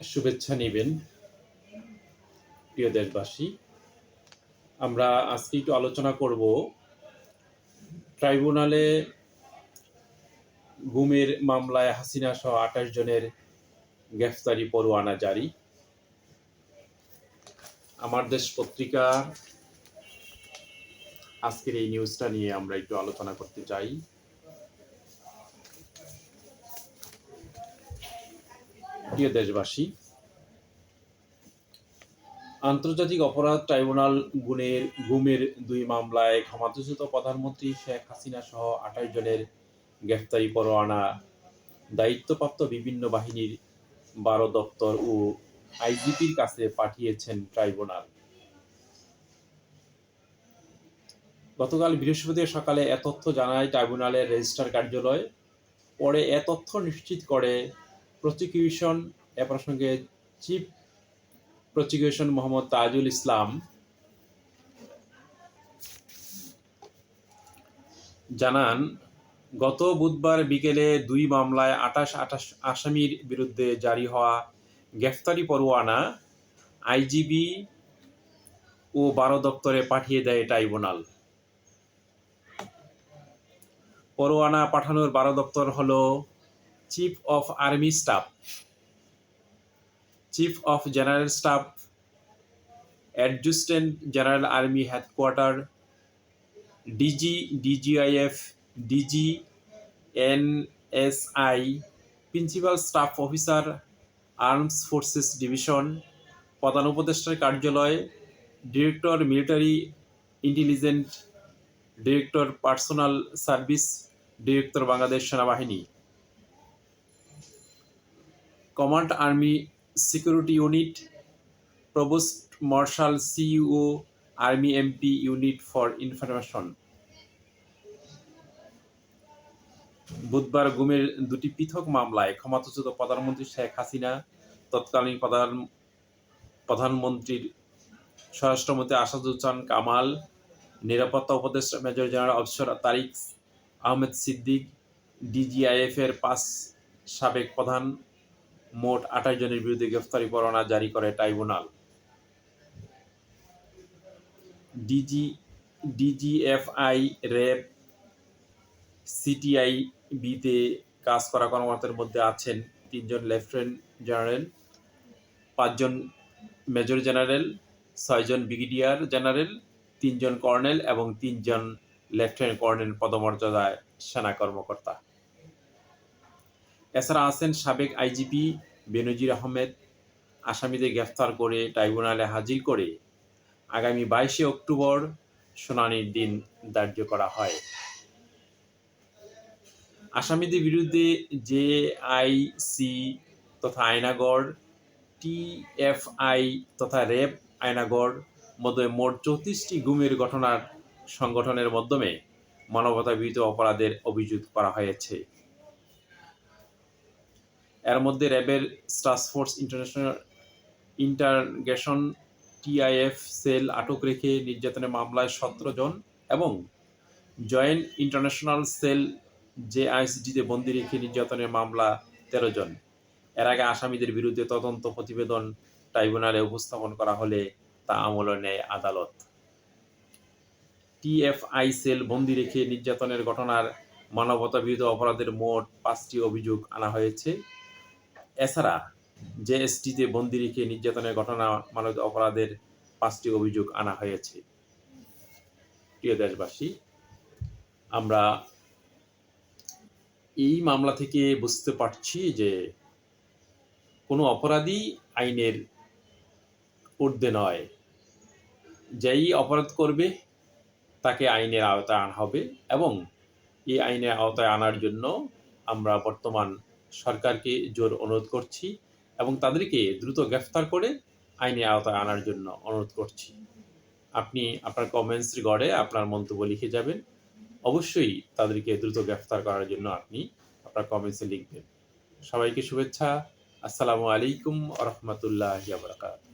শুভেচ্ছা নেবেন, প্রিয় দেশবাসী। আমরা আজকে একটু আলোচনা করব ট্রাইব্যুনালে গুমের মামলায় হাসিনা সহ আঠাশ জনের গ্রেফতারি পরোয়ানা জারি। আমার দেশ পত্রিকা আজকের এই নিউজটা নিয়ে আমরা একটু আলোচনা করতে চাই। প্রিয় দেশবাসী আন্তর্জাতিক অপরাধ ট্রাইব্যুনাল গুণের গুমের দুই মামলায় ক্ষমতাচ্যুত প্রধানমন্ত্রী শেখ হাসিনা সহ আঠাশ জনের গ্রেফতারি পরোয়ানা দায়িত্বপ্রাপ্ত বিভিন্ন বাহিনীর বারো দপ্তর ও আইজিপির কাছে পাঠিয়েছেন ট্রাইব্যুনাল। গতকাল বৃহস্পতিবার সকালে এ তথ্য জানায় ট্রাইব্যুনালের রেজিস্ট্রার কার্যালয়। পরে এ তথ্য নিশ্চিত করে প্রসিকিউশন এ প্রসঙ্গে চিফ প্রসিকিউশন মোহাম্মদ তাজুল ইসলাম জানান, গত বুধবার বিকেলে দুই মামলায় আঠাশ আঠাশ আসামির বিরুদ্ধে জারি হওয়া গ্রেফতারি পরোয়ানা আইজিবি ও বারো দপ্তরে পাঠিয়ে দেয় ট্রাইব্যুনাল। পরোয়ানা পাঠানোর বারো দপ্তর হল chief of army staff chief of general staff adjutant general army headquarter DG DGIF DG NSI principal staff officer arms forces division প্রধান উপদেষ্টার কার্যালয় director military intelligent director personal service director Bangladesh সেনাবাহিনী command army security unit, provost marshal CEO, army MP unit for information. বুধবার গুমের দুটি পৃথক মামলায় ক্ষমতাচ্যুত প্রধানমন্ত্রী শেখ হাসিনা, তৎকালীন প্রধান প্রধানমন্ত্রীর স্বরাষ্ট্রমন্ত্রী আসাদুজ্জামান কামাল, নিরাপত্তা উপদেষ্টা major general officer Tarik Ahmed Siddique, DGIF এর পাঁচ সাবেক প্রধান মোট আঠাশ জনের বিরুদ্ধে গ্রেফতারি পরোয়ানা জারি করে tribunal. DG, DGFI, RAB CTI বিতে কাজ করা কর্মকর্তার মধ্যে আছেন তিনজন লেফটেন্যান্ট জেনারেল, পাঁচজন মেজর জেনারেল, ছয়জন ব্রিগেডিয়ার জেনারেল, তিনজন কর্নেল এবং তিনজন লেফটেন্যান্ট কর্নেল পদমর্যাদায় সেনা কর্মকর্তা। এছাড়া আছেন সাবেক আইজিপি বেনজির আহমেদ, আসামিদের গ্রেফতার করে ট্রাইব্যুনালে হাজির করে আগামী বাইশে অক্টোবর শুনানির দিন ধার্য করা হয়। আসামিদের বিরুদ্ধে যে আইসি তথা আয়নাগড় টিএফআই তথা র্যাব আয়নাগড়, মধ্যে মোট চৌত্রিশটি গুমের ঘটনার সংগঠনের মাধ্যমে মানবতা বিরুদ্ধ অপরাধের অভিযোগ করা হয়েছে। এর মধ্যে র্যাবের force international interrogation TIF cell, আটক রেখে নির্যাতনের মামলায় সতেরো জন এবং জয়েন্ট ইন্টারন্যাশনাল সেল জেআইসিটিতে বন্দি রেখে নির্যাতনের মামলা তেরো জন। এর আগে আসামিদের বিরুদ্ধে তদন্ত প্রতিবেদন ট্রাইব্যুনালে উপস্থাপন করা হলে তা আমলে নেয় আদালত। টিএফআই সেল বন্দি রেখে নির্যাতনের ঘটনার মানবতা বিরোধী অপরাধের মোট পাঁচটি অভিযোগ আনা হয়েছে। এছাড়া জেএসটিতে বন্দি রেখে নির্যাতনের ঘটনা মানব অপরাধের পাঁচটি অভিযোগ আনা হয়েছে। প্রিয় দেশবাসী, আমরা এই মামলা থেকে বুঝতে পারছি যে কোনো অপরাধী আইনের ঊর্ধ্বে নয়। যেই অপরাধ করবে, তাকে আইনের আওতায় আনা হবে এবং এই আইনের আওতায় আনার জন্য আমরা বর্তমান সরকারকে জোর অনুরোধ করছি এবং তাদেরকে দ্রুত গ্রেফতার করে আইনের আওতায় আনার জন্য অনুরোধ করছি। আপনি আপনার কমেন্টস গড়ে আপনার মন্তব্য লিখে যাবেন। অবশ্যই তাদেরকে দ্রুত গ্রেফতার করার জন্য আপনি আপনার কমেন্টসে লিখবেন। সবাইকে শুভেচ্ছা। আসসালামু আলাইকুম রহমতুল্লাহ বারকাত